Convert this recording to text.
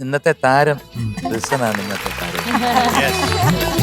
ഇന്നത്തെ താരം റിസനാണ് ഇന്നത്തെ താരം.